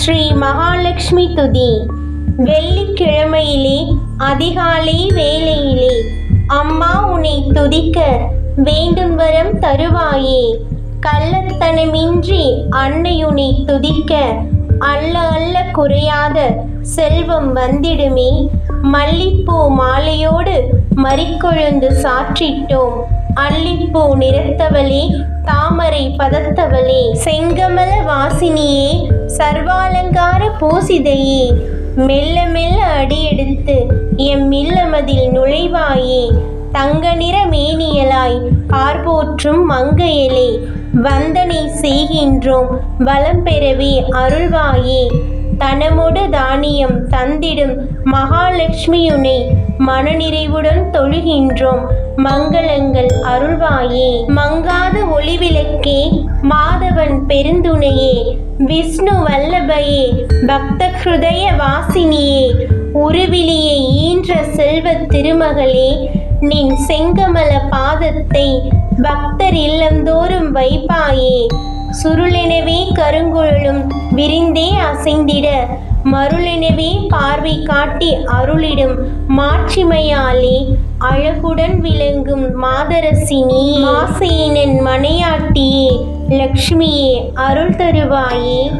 ஸ்ரீ மகாலட்சுமி துதி. வெள்ளிக்கிழமையிலே அதிகாலை வேலையிலே அம்மா உன்னை துதிக்க வேண்டும் வரம் தருவாயே. கள்ளத்தனமின்றி அன்னையுனை துதிக்க அல்ல அல்ல குறையாத செல்வம் வந்திடுமே. மல்லிப்பூ மாலையோடு மறிக்கொழுந்து சாற்றிட்டோம். அல்லிப்பூ நிறத்தவளே தாமரை பதத்தவளே செங்கமல வாசினியே சர்வாலங்கார பூசிதையே மெல்ல மெல்ல அடியெடுத்து எம் இல்லமதில் நுழைவாயே தங்க நிற மேனியலாய் பார்போற்றும் மங்கையலே வந்தனை செய்கின்றோம் வளம் பெறவே அருள்வாயே தனமொடு தானியம் தந்திடும் மகாலட்சுமியுனை மனநிறைவுடன் தொழுகின்றோம் மங்களங்கள் அருள்வாயே மங்கா ஒளிவிளக்கே மாதவன் பெருந்துணையே விஷ்ணு வல்லபையே பக்த ஹிருதய வாசினியே உருவிலியை ஈன்ற செல்வ திருமகளே நின் செங்கமல பாதத்தை பக்தர் இல்லந்தோறும் வைப்பாயே. சுருளெனவே கருங்குழலும் விரிந்தே அசைந்திட மருளெனவே பார்வை காட்டி அருளிடும் மாட்சிமையாலே அழகுடன் விளங்கும் மாதரசினி. மாசையினன் மனையாட்டியே லக்ஷ்மியே அருள் தருவாயே.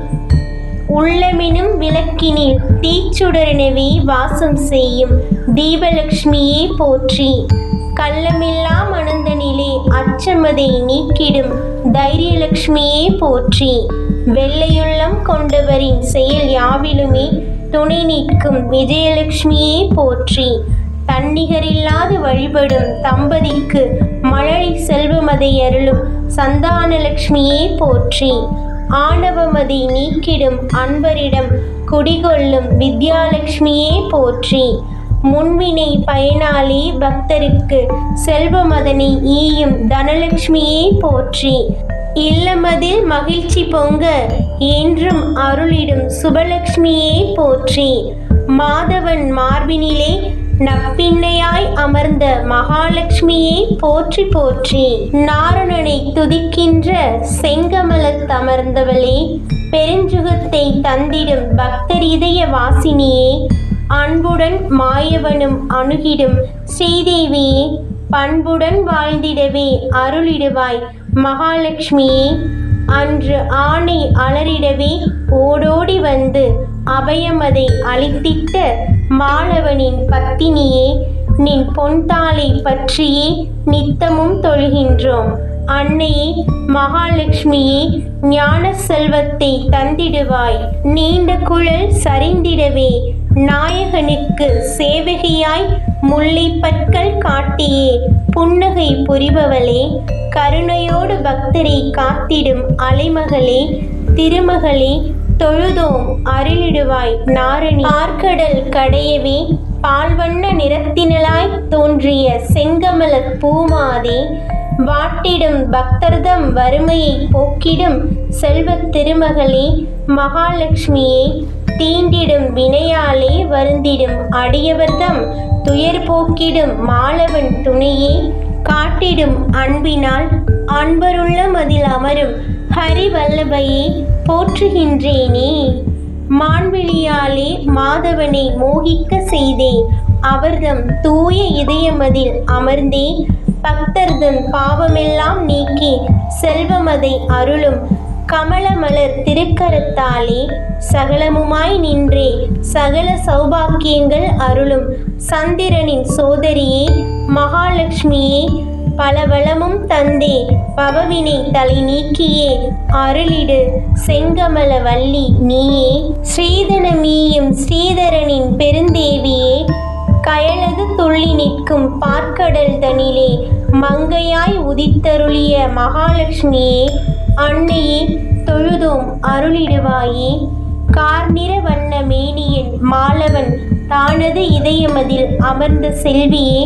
உள்ளமெனும் விளக்கினில் தீச்சுடரெனவே வாசம் செய்யும் தீபலக்ஷ்மியே போற்றி. கள்ளமில்லா மனந்தனிலே அச்சமதை நீக்கிடும் தைரியலக்ஷ்மியே போற்றி. வெள்ளையுள்ளம் கொண்டவரின் செயல் யாவிலுமே துணை நிற்கும் விஜயலட்சுமியே போற்றி. தன்னிகரில்லாது வழிபடும் தம்பதிக்கு மழலை செல்வமதை அருளும் சந்தானலட்சுமியே போற்றி. ஆணவமதி நீக்கிடும் அன்பரிடம் குடிகொள்ளும் வித்யாலட்சுமியே போற்றி. முன்வினை பயனாளி பக்தருக்கு செல்வமதனை ஈயும் தனலட்சுமியே போற்றி. இல்லமதில் மகிழ்ச்சி பொங்க என்றும் அருளிடும் சுபலட்சுமியே போற்றி. மாதவன் மார்பினிலே நப்பிண்ணையாய் அமர்ந்த மகாலட்சுமியே போற்றி போற்றி. நாரணனை துதிக்கின்ற செங்கமலத் தமர்ந்தவளே பெருஞ்சுகத்தை தந்திடும் பக்தர் இதய வாசினியே அன்புடன் மாயவனும் அணுகிடும். ஸ்ரீதேவியே பண்புடன் வாழ்ந்திடவே அருளிடுவாய். மகாலட்சுமியே அன்று ஆணை அலறிடவே ஓடோடி வந்து அபயமதை அழித்திட்ட மாணவனின் பத்தினியே நின் பொன்தாளை பற்றியே நித்தமும் தொழுகின்றோம். அன்னையே மகாலட்சுமியே ஞான செல்வத்தை தந்திடுவாய். நீண்ட குழல் சரிந்திடவே நாயகனுக்கு சேவகியாய் முல்லைப்பற்கள் காட்டியே. புன்னகை புரிபவளே கருணையோடு பக்தரை காத்திடும் அலைமகளே திருமகளே தொழுதோம் அருளிடுவாய் நாரணி. ஆர்க்கடல் கடையவே பால்வண்ண நிறத்தினலாய் தோன்றிய செங்கமல பூமாதே வாட்டிடும் பக்தர்தம் வறுமையை போக்கிடும் செல்வத் திருமகளே மகாலட்சுமியே தீண்டிடும் வினையாலே வருந்திடும் அடியவர்தம் துயர் போக்கிடும் மாலவன் துணையே காட்டிடும் அன்பினால் அன்பருள்ள மதில் அமரும் ஹரிவல்லபையே போற்றுகின்றேனே. மான்விழியாலே மாதவனை மோகிக்க செய்தே அவர்தம் தூய இதயமதில் அமர்ந்தே பக்தர்தன் பாவமெல்லாம் நீக்கி செல்வமதை அருளும் கமலமலர் திருக்கரத்தாலே சகலமுமாய் நின்றே. சகல சௌபாக்கியங்கள் அருளும் சந்திரனின் சோதரியே மகாலட்சுமியே பலவளமும் தந்தே. பவவினை தலை நீக்கியே அருளிடு செங்கமல வள்ளி நீயே. ஸ்ரீதனமீயும் ஸ்ரீதரனின் பெருந்தேவியே கயலது துள்ளி நிற்கும் பார்க்கடல் தனிலே மங்கையாய் உதித்தருளிய மகாலட்சுமியே அன்னையே தொழுதோம் அருளிடுவாயே. கார்நிற வண்ண மேனியின் மாலவன் தானது இதயமதில் அமர்ந்த செல்வியே.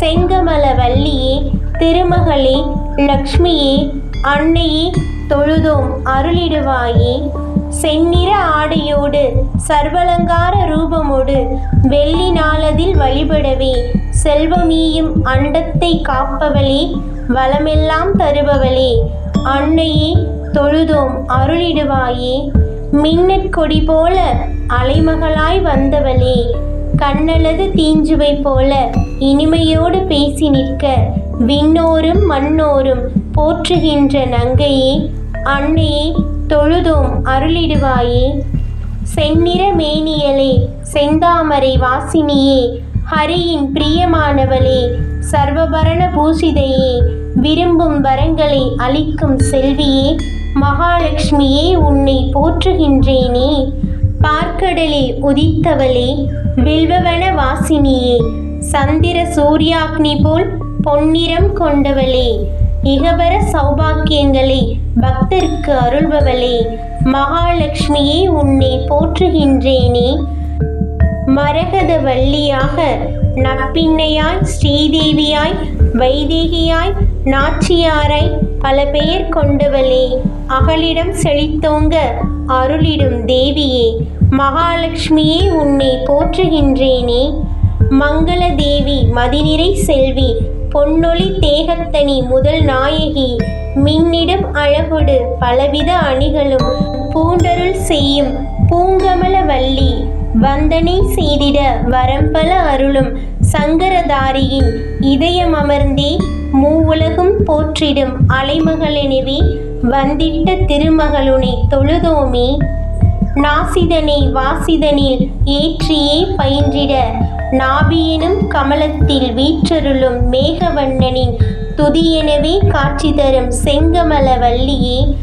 செங்கமல வள்ளியே திருமகளே லக்ஷ்மியே அன்னையே தொழுதோம் அருளிடுவாயே. செந்நிற ஆடையோடு சர்வலங்கார ரூபமோடு வெள்ளி நாளதில் வழிபடவே செல்வமீயும் அண்டத்தை காப்பவளே வளமெல்லாம் தருபவளே அன்னையே தொழுதோம் அருளிடுவாயே மின்னற் கொடி போல அலைமகளாய் வந்தவளே கண்ணளது தீஞ்சுவை போல இனிமையோடு பேசி நிற்க விண்ணோரும் மண்ணோரும் போற்றுகின்ற நங்கையே அன்னையே தொழுதோம் அருளிடுவாயே. செந்நிற மேனியலே செந்தாமரை வாசினியே ஹரியின் பிரியமானவளே சர்வபரண பூசிதையே விரும்பும் வரங்களை அளிக்கும் செல்வியே மகாலட்சுமியே உன்னை போற்றுகின்றேனே. பார்க்கடலில் உதித்தவளே வில்வவன வாசினியே சந்திர சூர்யாக்னி போல் பொன்னிறம் கொண்டவளே. இகபர சௌபாக்கியங்களை பக்தருக்கு அருள்பவளே. மகாலட்சுமியே உன்னை போற்றுகின்றேனே. மரகத வள்ளியாக நப்பிண்ணையாய் ஸ்ரீதேவியாய் வைதேகியாய் நாச்சியாராய் பல பெயர் கொண்டவளே. அகலிடம் செழித்தோங்க அருளிடும் தேவியே. மகாலட்சுமியே உன்னை போற்றுகின்றேனே. மங்கள தேவி மதிநிறை செல்வி பொன்னொளி தேகத்தனி முதல் நாயகி மின்னிடம் அழகொடு பலவித அணிகளும் பூண்டருள் செய்யும் பூங்கமல வள்ளி வந்தனை செய்திட வரம்பல அருளும் சங்கரதாரியின் இதயம் அமர்ந்தே மூவுலகும் போற்றிடும் அலைமகளெனவே வந்திட்ட திருமகளுனை தொழுதோமே நாசிதனை வாசிதனில் ஏற்றியே பயின்றிட. நாபியினும் கமலத்தில் வீற்றருளும் மேகவண்ணனின் துதியெனவே காட்சி தரும் செங்கமல வள்ளியே.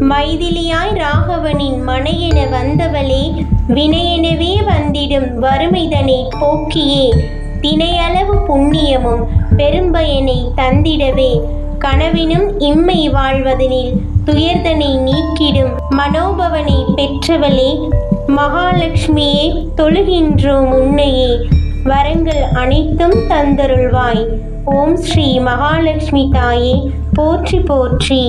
மைதிலியாய் ராகவனின் மனையென வந்தவளே வினையெனவே வந்திடும் வறுமைதனை போக்கியே. தினையளவு புண்ணியமும் பெரும்பயனை தந்திடவே. கனவினும் இம்மை வாழ்வதனில் துயர்தனை நீக்கிடும். மனோபவனை பெற்றவளே மகாலட்சுமியே தொழுகின்றோம் உன்னையே வரங்கள் அனைத்தும் தந்தருள்வாய். ஓம் ஸ்ரீ மகாலட்சுமி தாயே போற்றி போற்றி.